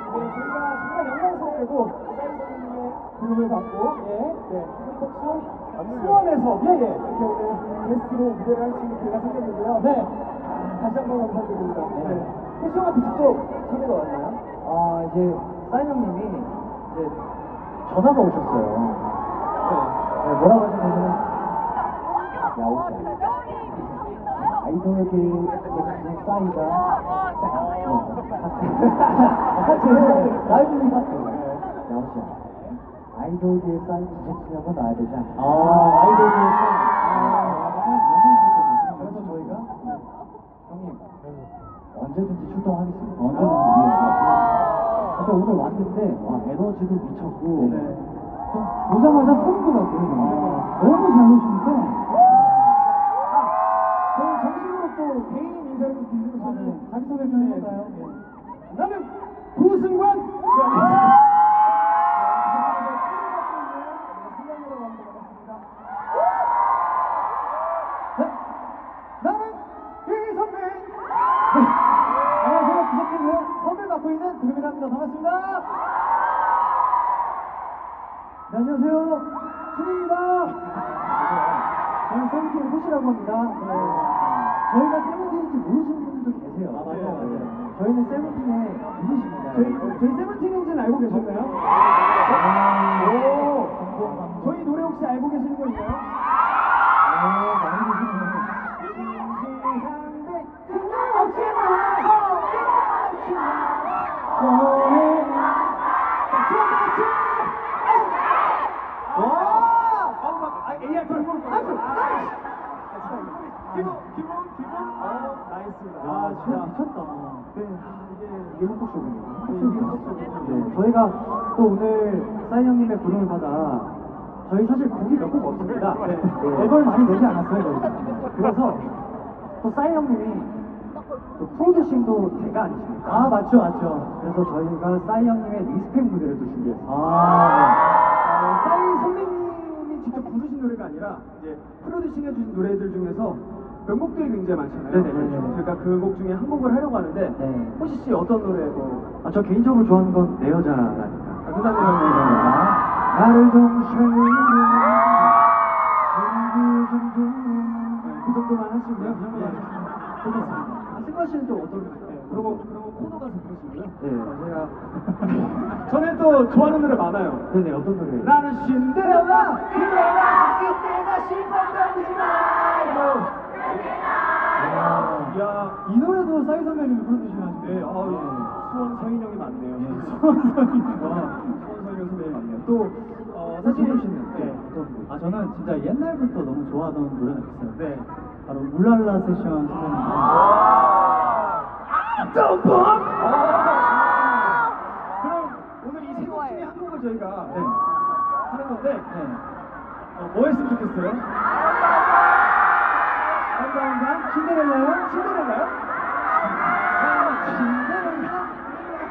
네, 저희가 정말 영광스럽게도 사이언님의 부름을 받고, 예, 네, 행복도 수원에서, 예, 예, 이렇게 오늘 게스트로 무대를 할 수 있는 기회가 생겼는데요. 네. 다시 한 번 감사드립니다. 네. 패션한테 직접 참여가 왔나요? 아 이제 사인 형님이 이제 전화가 오셨어요. 네, 뭐라고 하셨냐면 야오샤 아이돌에게 같이 아이돌계의 쌓인 지식력은 나야 되지 않나. 아, 아이돌계에 쌓인. 그래서 저희가, 형님, 언제든지 출동하겠습니다. 언제든지. 그래서 오늘 왔는데, 와, 에너지도 미쳤고, 오자마자 소름도 났어요, 정말. 너무 잘 오시니까. 저희 정식으로 또 개인 인사를 드리는 저는 자기소개 좀 해볼까요? 예. 나는 부승관! 네, 나는 이선배! 네, 안녕하세요. 구석진의 선배 맡고 있는 합니다. 반갑습니다. 네, 안녕하세요. 신입니다. 저는 세븐틴 호시라고 합니다. 네. 저희가 세븐틴인지 모르시는 분들도 계세요. 아, 맞아요, 맞아요. 네. 저희는 세븐틴의 이웃입니다. 저희, 저희 세븐틴인지는 알고 계셨나요? 아, 오! 저희 노래 혹시 알고 계시는 거 있나요? 아, 많이 계시네요 진지한데 뜬금없지만 너의 자, 수원 다 같이! 와! 아, 막, 아, AR 돌고 아주 나이스! 기본, 기본, 기본. 어, 나이스입니다. 아, 진짜 미쳤다. 네, 이게 홍콩쇼군요. 이게 홍콩쇼군요. 네, 저희가 또 오늘 사인 형님의 부름을 받아 저희 사실 곡이 몇 곡 없습니다. 네. 앨범을 많이 내지 않았어요, 저희. 그래서 또 사인 형님이 또 프로듀싱도 대가 아니십니까? 아, 맞죠, 맞죠. 그래서 저희가 사인 형님의 리스펙 무대를 또 준비했어요. 어, 싸이 선배님이 직접 부르신 노래가 아니라 이제 프로듀싱 해주신 노래들 중에서 명곡들이 굉장히 많잖아요. 네네, 네네. 그러니까 그곡 중에 한 곡을 하려고 하는데 네. 호시 씨 어떤 노래 뭐 아, 저 개인적으로 좋아하는 건 내 여자라니까. 아, 누나 노래 나를 동생으로 정도 그 정도만 하시고요. 네, 네. 좋겠습니다. 아, 승관 씨는 또 어떤 노래? 네, 그러고 코너 가서 부르시고요. 네. 제가 저는 또 좋아하는 노래 많아요. 네네, 어떤 노래? 나는 신데렐라 그래라 이때가 신발던지지 마요 아, 야, 이 노래도 싸이 선배님이 부르시면 네, 아, 예. 수원 서인 형이 많네요. 수원 서인. 와, 수원 서인 형 선배님 많네요. 또, 어, 사실, 사실 씨는 네. 어떤 곡? 아 저는 진짜 옛날부터 너무 좋아하던 노래가 있어요. 네. 바로 울랄라 세션 선배님. 또 봄! 그럼 오늘 이 세곡 중에 한 곡을 저희가 네. 하는 건데, 네. 어, 뭐 했으면 좋겠어요? 한가운가? 신데렐라요? 신데렐라요? 아, 신데렐라?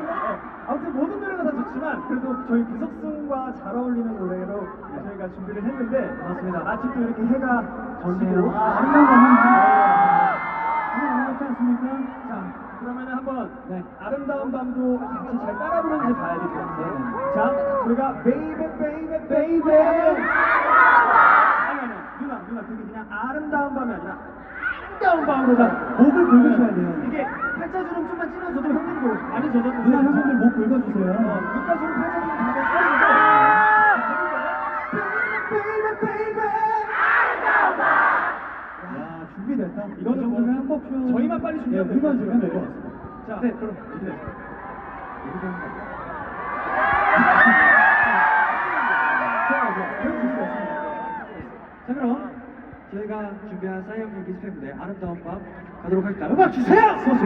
네, 아무튼 모든 노래가 다 좋지만 그래도 저희 구석순과 잘 어울리는 노래로 저희가 준비를 했는데 맞습니다. 또 이렇게 해가. 지고 아, 아름다운 밤은 하나 남았지 않습니까? 자, 그러면은 한번 네. 아름다운 밤도 같이 잘 따라 부르는지 봐야 될 것 같아요. 네. 자, 저희가 베이베 베이베 베이베 아니 아니 누나 누나 그게 그냥 아름다운 밤이 아니라 밤으로 자 목을 긁으셔야 돼요. 이게 팔자주름 좀만 찔러줘도 형님도 많이 젖었는데 누나 형님들 목 긁어주세요. 어, 눈가주름 팔자주름 찔러주세요 베이베 베이베 야 준비됐다. 이거 이 정도면 한곡 표. 저희만 빨리 준비하면 네, 우리만 될것. 될것 같습니다. 자, 네. 그럼 이제 자 저희가 준비한 사이 형님 리스펙 무대 아름다운 밤 가도록 하겠습니다. 음악 주세요. 소스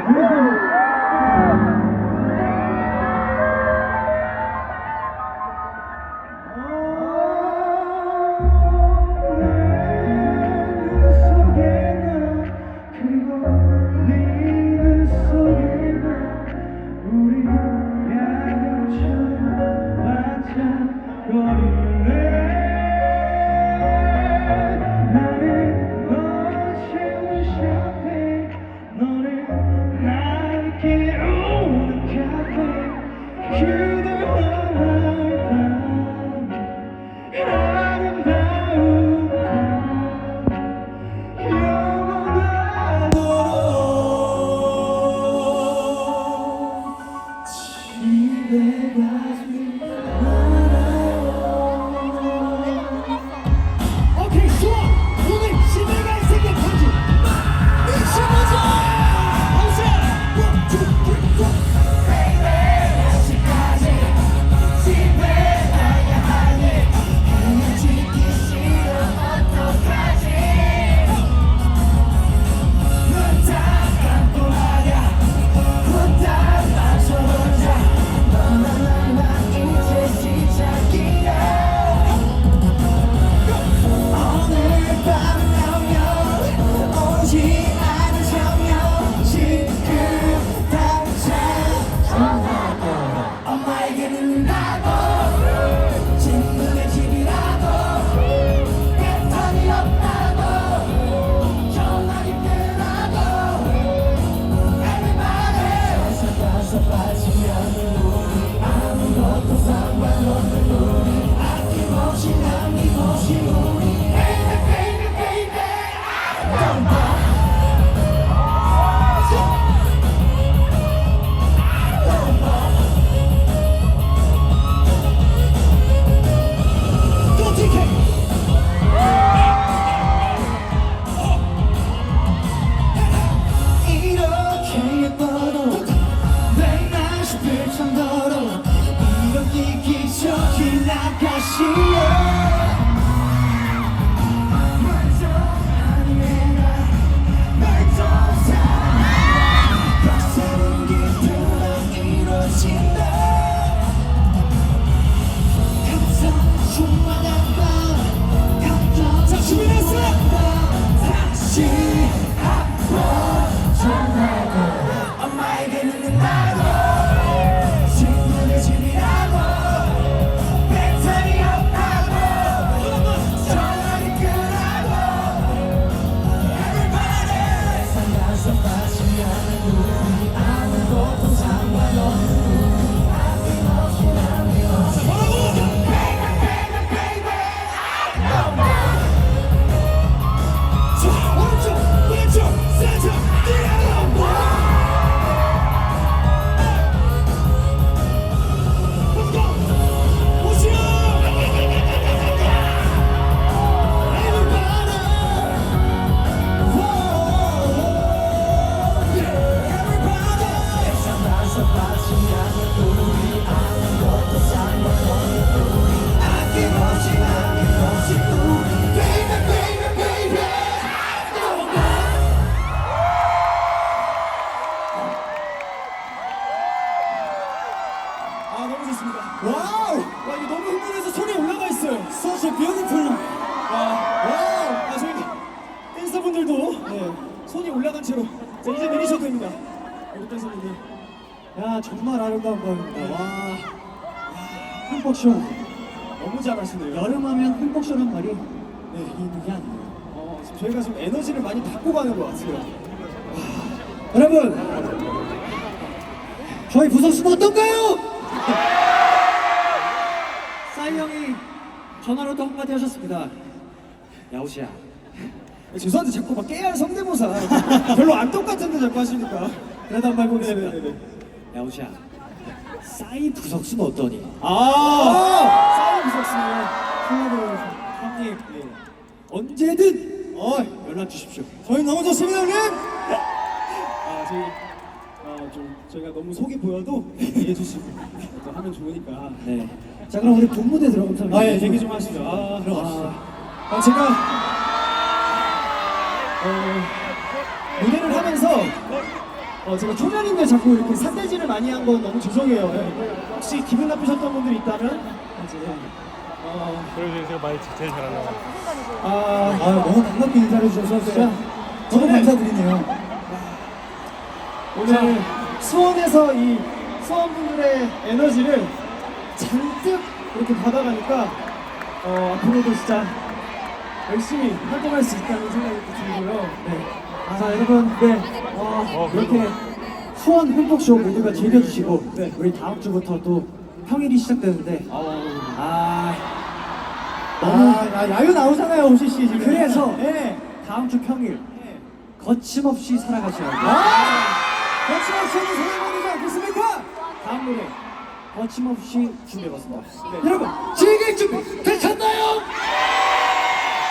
아 너무 좋습니다. 와우! 와 이게 너무 흥분해서 손이 올라가 있어요. Such a beautiful. 와, 와우! 아 저희 댄서분들도 네, 손이 올라간 채로 이제 내리셔도 됩니다. 우리 댄서분들. 야 정말 아름다운 밤입니다. 와, 흥복쇼. 너무 잘하시네요. 여름하면 흥복쇼란 말이 네, 있는 게 아니에요. 어, 저희가 지금 에너지를 많이 받고 가는 것 같아요. 여러분, 저희 부서수는 어떤가요? 싸이 형이 전화로 또 한마디 하셨습니다 야우시야 죄송한데 자꾸 막 깨알 성대모사 별로 안 똑같은데 자꾸 하시니까. 그래도 한번 해보겠습니다 네네네. 야우시야 싸이 부석순 어떠니? 아, 싸이 무섭습니다. 플로버 형님 네. 언제든 어, 연락 주십시오 저희 너무 좋습니다, 형님. 아, 저희 어, 좀 저희가 너무 속이 보여도 이해해 주시고 또 하면 좋으니까. 네. 자 그럼 우리 본 무대 들어가면서 아, 예, 얘기 좀 하시죠. 아, 들어가시죠. 아, 제가 어, 무대를 하면서 어, 제가 초면인데 자꾸 이렇게 삿대질을 많이 한 건 너무 죄송해요. 예. 혹시 기분 나쁘셨던 분들이 있다면 이제 어, 그래서 제가 많이 제일 잘하려고. 아, 아 너무 반갑게 인사해 주셔서 진짜 너무 저는- 감사드리네요 오늘 수원에서 이 수원분들의 에너지를 잔뜩 이렇게 받아가니까 어, 앞으로도 진짜 열심히 활동할 수 있다는 생각이 또 들고요. 네. 자 여러분 네 어, 이렇게 수원 흠뻑쇼 모두가 즐겨주시고 네. 우리 다음 주부터 또 평일이 시작되는데 아 너무 아, 야, 야유 나오잖아요, 오시 씨 지금. 그래서 네. 다음 주 평일 거침없이 살아가셔야 돼요 아! 거침없이는 소리만이지 않겠습니까? 다 한 노래 거침없이 준비해봤습니다. 네. 여러분 즐길 준비 되셨나요?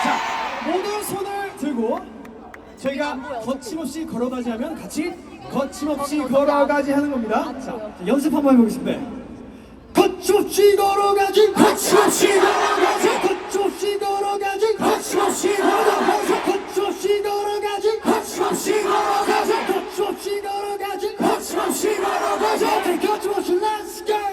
자 모두 손을 들고 저희가 거침없이 걸어가지 하면 같이 거침없이 걸어가지 하는 겁니다. 자 연습 한번 해보겠습니다. 네. 거침없이 걸어가지 거침없이 걸어가지 거침없이 걸어가지 거침없이 걸어가지 거침없이 걸어가지 거침없이 걸어가지 거침없이 걸어가지 Hiroshima, Nagasaki, God bless, let's go!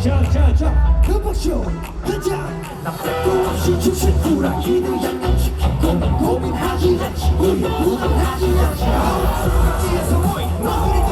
자자자 금박쇼 가자 나 빼고 없이 주실 꾸라기들 양념시키고 고민하지 않지 우려 부담하지 않지 지에서 모인 너희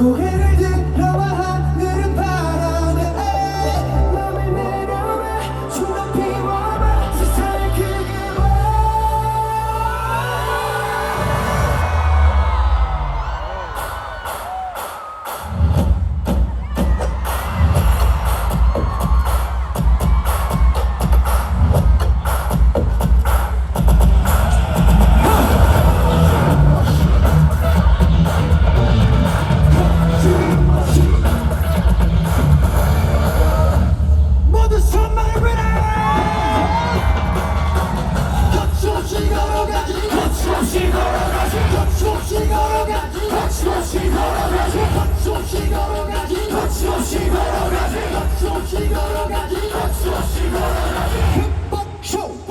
go ahead. 거침없이 걸어가지 거침없이 걸어가지 거침없이 걸어가지 거침없이 걸어가지 거침없이 걸어가지 거침없이 걸어가지 거침없이 걸어가지. 힙합쇼!